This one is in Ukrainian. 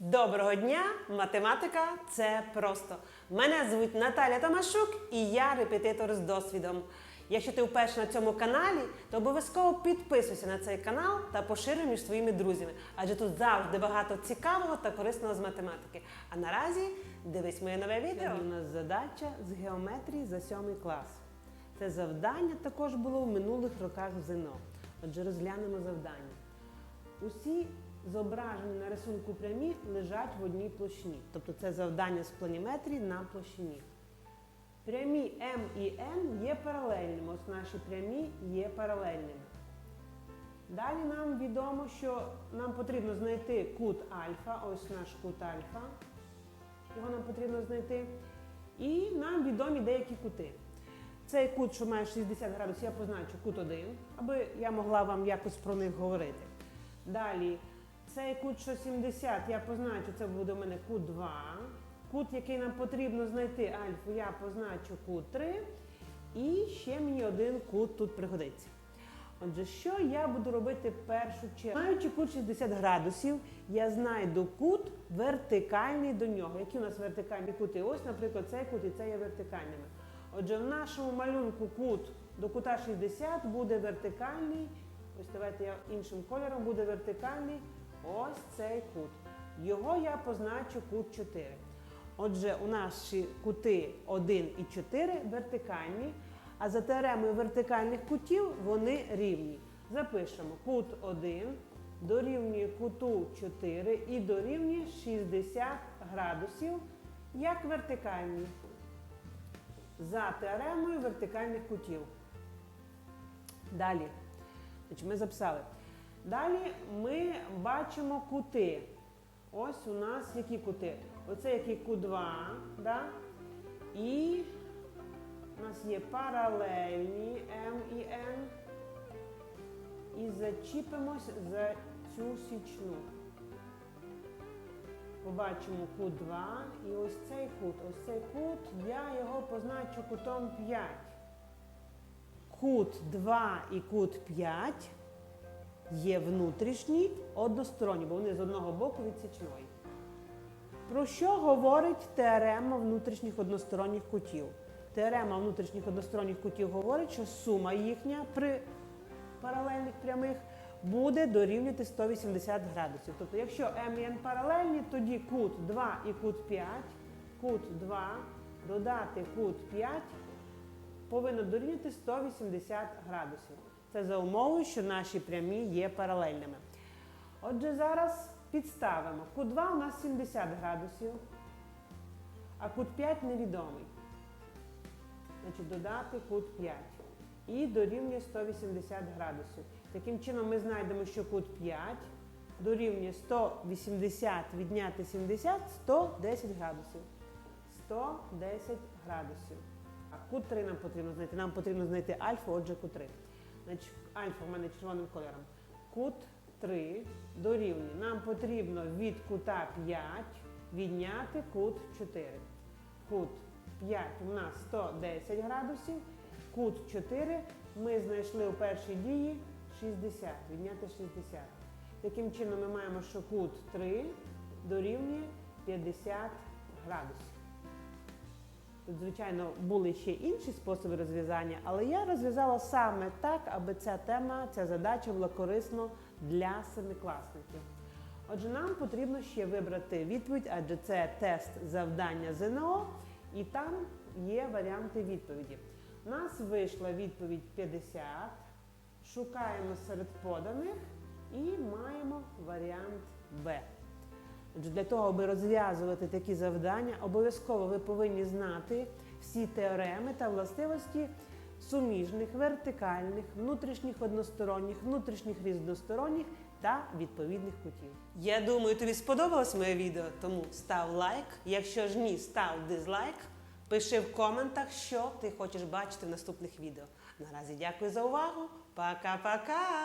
Доброго дня! Математика це просто. Мене звуть Наталя Томашук і я репетитор з досвідом. Якщо ти вперше на цьому каналі, то обов'язково підписуйся на цей канал та поширюй між своїми друзями, адже тут завжди багато цікавого та корисного з математики. А наразі дивись моє нове відео. У нас задача з геометрії за сьомий клас. Це завдання також було в минулих роках в ЗНО. Отже, розглянемо завдання. Усі зображені на рисунку прямі лежать в одній площині. Тобто це завдання з планіметрії на площині. Прямі М і N є паралельними. Ось наші прямі є паралельними. Далі нам відомо, що нам потрібно знайти кут альфа, ось наш кут альфа. Його нам потрібно знайти. І нам відомі деякі кути. Цей кут, що має 60 градусів, я позначу кут 1, аби я могла вам якось про них говорити. Далі, цей кут, що 70, я позначу, це буде у мене кут 2. Кут, який нам потрібно знайти альфу, я позначу кут 3. І ще мені один кут тут пригодиться. Отже, що я буду робити першу чергу? Маючи кут 60 градусів, я знайду кут вертикальний до нього. Які у нас вертикальні кути? Ось, наприклад, цей кут і цей є вертикальними. Отже, в нашому малюнку кут до кута 60 буде вертикальний. Ось давайте я іншим кольором буде вертикальний. Ось цей кут. Його я позначу кут 4. Отже, у наші кути 1 і 4 вертикальні, а за теоремою вертикальних кутів вони рівні. Запишемо кут 1 дорівнює куту 4 і дорівнює 60 градусів як вертикальні. За теоремою вертикальних кутів. Далі. Значить, ми записали. Далі ми бачимо кути. Ось у нас які кути. Оце який кут 2, да? і у нас є паралельні М і N. І зачіпимось за цю січну. Побачимо кут 2 і ось цей кут. Ось цей кут, я його позначу кутом 5. Кут 2 і кут 5 є внутрішні односторонні, бо вони з одного боку від січної. Про що говорить теорема внутрішніх односторонніх кутів? Теорема внутрішніх односторонніх кутів говорить, що сума їхня при паралельних прямих буде дорівнювати 180 градусів. Тобто, якщо m і n паралельні, тоді кут 2 і кут 5, кут 2 додати кут 5 повинно дорівнювати 180 градусів. Це за умовою, що наші прямі є паралельними. Отже, зараз підставимо. Кут 2 у нас 70 градусів, а кут 5 невідомий. Значить, додати кут 5. І дорівнює 180 градусів. Таким чином ми знайдемо, що кут 5 дорівнює 180 відняти 70 110 градусів. 110 градусів. А кут 3 нам потрібно знайти. Нам потрібно знайти альфа, отже, кут 3. Альфа в мене червоним кольором. Кут 3 дорівнює. Нам потрібно від кута 5 відняти кут 4. Кут 5 у нас 110 градусів. Кут 4 ми знайшли у першій дії 60. Відняти 60. Таким чином ми маємо, що кут 3 дорівнює 50 градусів. Тут, звичайно, були ще інші способи розв'язання, але я розв'язала саме так, аби ця тема, ця задача була корисна для семикласників. Отже, нам потрібно ще вибрати відповідь, адже це тест завдання ЗНО, і там є варіанти відповіді. У нас вийшла відповідь 50. Шукаємо серед поданих і маємо варіант Б. Отже, для того, аби розв'язувати такі завдання, обов'язково ви повинні знати всі теореми та властивості суміжних, вертикальних, внутрішніх односторонніх, внутрішніх різносторонніх та відповідних кутів. Я думаю, тобі сподобалось моє відео, тому став лайк. Якщо ж ні, став дизлайк. Пиши в коментах, що ти хочеш бачити в наступних відео. Наразі дякую за увагу. Пока-пока!